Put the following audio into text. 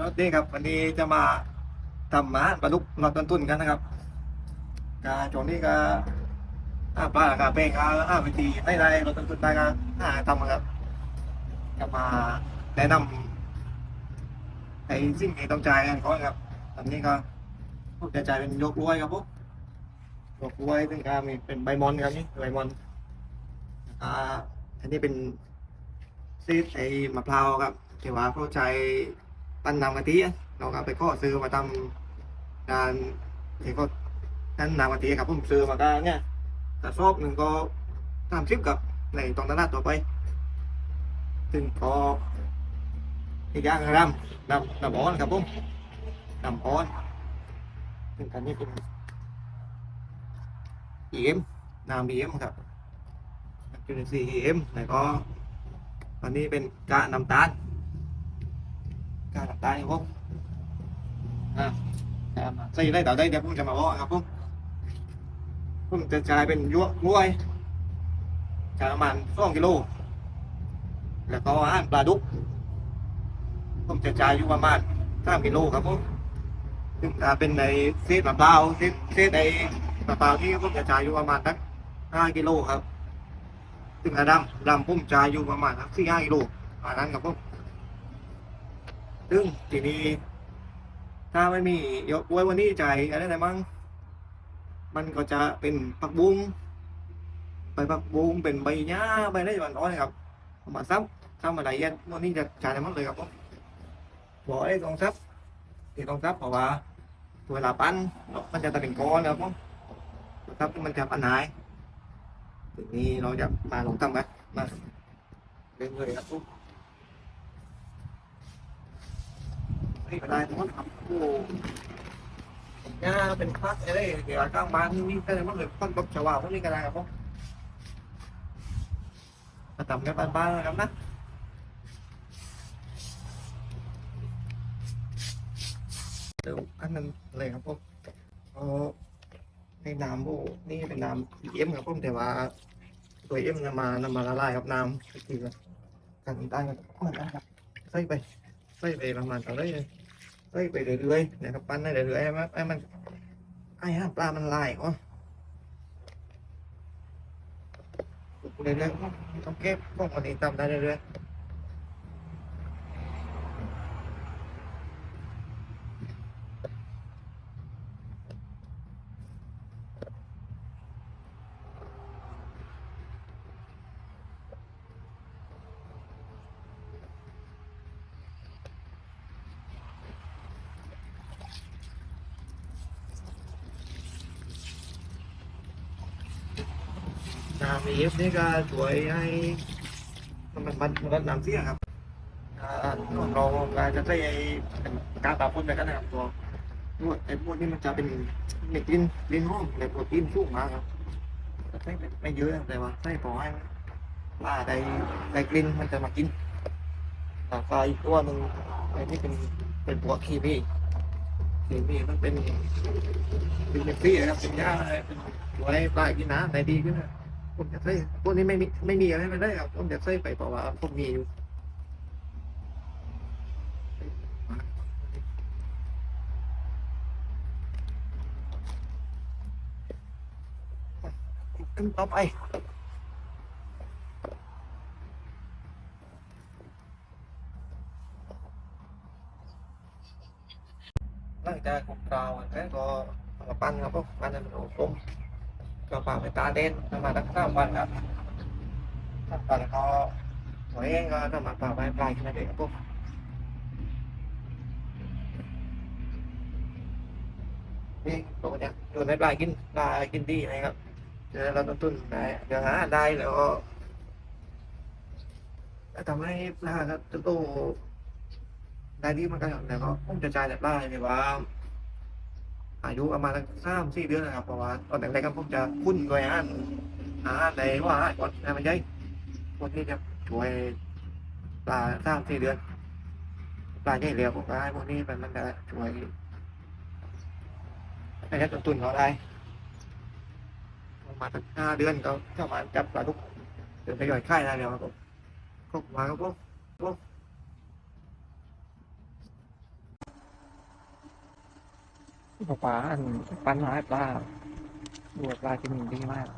สวัสดีครับวันนี้จะมาทำหมาปลาดุกลดต้นทุนกันนะครับกาช่วงนี้ก็อาปลาราคาแพงก็อาวิธีได้ได้ลดต้นทุนได้ก็หาทำครับจะมาแนะนำไอ้สิ่งที่ต้องจ่ายกันก่อนครับตอนนี้ก็ผมจะจ่ายเป็นยกรวยครับผมยกรวยซึ่งก็มีเป็นใบมอนครับนี่ใบมอนอ่าอันนี้เป็นซีดไอ้มะพร้าวครับที่ว่าเขาใช้ ปั้นน้ำกะทิอะเราก็ไปข้อซื้อมาทำการที่ก็นั่นน้ำกะทิครับผมซื้อมาก็เนี่ยกระสอบหนึ่งก็สามสิบกับในตรงตลาดต่อไปซึ่งก็อีกอย่างคือน้ำน้ำน้ำอ้อนครับผมน้ำอ้อนซึ่งอันนี้เป็นเอ็มน้ำเอ็มครับจุลินทรีย์เอ็มแล้วก็อันนี้เป็นกากน้ำตาล การหลับตาครับผมอะครับใส่ได้ต่อได้เดี๋ยวผมจะมาบอกครับผมผมจะจ่ายเป็นยั่วกล้วยจ่ายประมาณสองกิโล แล้วก็อาหารปลาดุก ผมจะจ่ายอยู่ประมาณสามกิโลครับผมซึ่งถ้าเป็นในเศษมะพร้าวเศษเศษในมะพร้าวที่ผมจะจ่ายอยู่ประมาณสักห้ากิโลครับซึ่งอาดำดำผมจ่ายอยู่ประมาณสักสี่ห้ากิโลประมาณนั้นครับผม ซึ่งทีนี้ ถ้าไม่มียกไว้วันนี้จ่ายอะไรไหนมั้งมันก็จะเป็นผักบุ้งใบผักบุ้งเป็นใบหญ้าใบอะไรแบบน้อยครับมาซับซับมาไหนเย็นวันนี้จะจ่ายได้หมดเลยครับผมบอกไอ้ต้องซับที่ต้องซับเพราะว่าเวลาปั้นมันจะตัดเป็นก้อนครับผมซับมันจะปัญหาทีนี้เราจะมาลองทำกันมาเรื่อยๆครับผมไม่เป็นไรผมก็ทำโอ้หญ้าเป็นพัก อะไรเกี่ยวกับข้างบ้านนี่ก็เลยมันเลยต้นตบชวาพวกนี้ก็ได้ครับผมมาทำกันบ้านๆนะครับนะเดี๋ยวอันนั้นเลยครับผมเอาในน้ำโอ้นี่เป็นน้ำเอ็มครับผมแต่ว่าตัวเอ็มนำมานำมาละลายกับน้ำก็คือกันได้กันเหมือนกันครับใส่ไป ใส่ไปประมาณเท่าไรใส่ไปเรื่อยๆนะครับปั้นได้เรื่อยๆให้มันให้มันไอ้ห้ามปลามันลายอ๋อเรื่อยๆต้องเก็บพวกมันนี้ทำได้เรื่อยๆ น้ำเอฟนี่ก็ช่วยให้มันมันมันลดน้ำเสียครับอ่าเรารจะใช้กากปาพ่นไปกันนะครับตัวนวดไอ้พวกนี้มันจะเป็นเม็ดลิ้นลิ้นห้องในโปรตีนสูงมากครับใช้ไม่เยอะแต่ว่าใช้พอให้ปลาได้ได้กลิ่นมันจะมากินแล้วก็อีกตัวหนึ่งไอ้นี่เป็นเป็นพวกคีพีคีพีมันเป็นเป็นเม็ดซี่นะครับเป็นหญ้าเป็นตัวให้ปลากินน้ำได้ดีขึ้นนะ ผมจะใช้พวกนี้ไม่มีไม่มีอะไรไม่ได้ครับผมจะใช้ไปเพราะว่าผมมีอยู่ขึ้นต่อไปหลังจากของเราวแล้วก็ปั้นครับพวกปั้นให้มันอบรม ก็ฝากไปตาเด่นประมาณสักสามวันครับสามวันก็ตัวเองก็ทำมาฝากไว้ปลายแค่นั้นเองครับพวกนี่ตัวเนี้ยตัวในปลายกินปลากินดีนะครับเจอเราต้นทุนได้เดี๋ยวหาได้แล้วก็ทำให้ปลาครับจะโตได้ดีเหมันกันแล้วก็ผมจะจ่ายแต่ปลาเนี่ยว่า อายุประมาณสักสามสี่เดือนนะครับเพราะว่าตอนแรกๆก็ผมจะคุ้นด้วยอาหาอาหารในว่าอ่อนนะมันใช่พวกนี้จะช่วยปลาสามสี่เดือนปลาใหญ่เร็วผมก็ให้พวกนี้มันมันจะช่วยให้ลดต้นทุนเขาได้ประมาณสักห้าเดือนก็เข้ามาจับปลาทุกเดือนไปย่อยค่ายได้แล้วครับผมก็มาครับผมผม ปลาอันปั้นไม้ปลาดูปลาที่นี่ดีมาก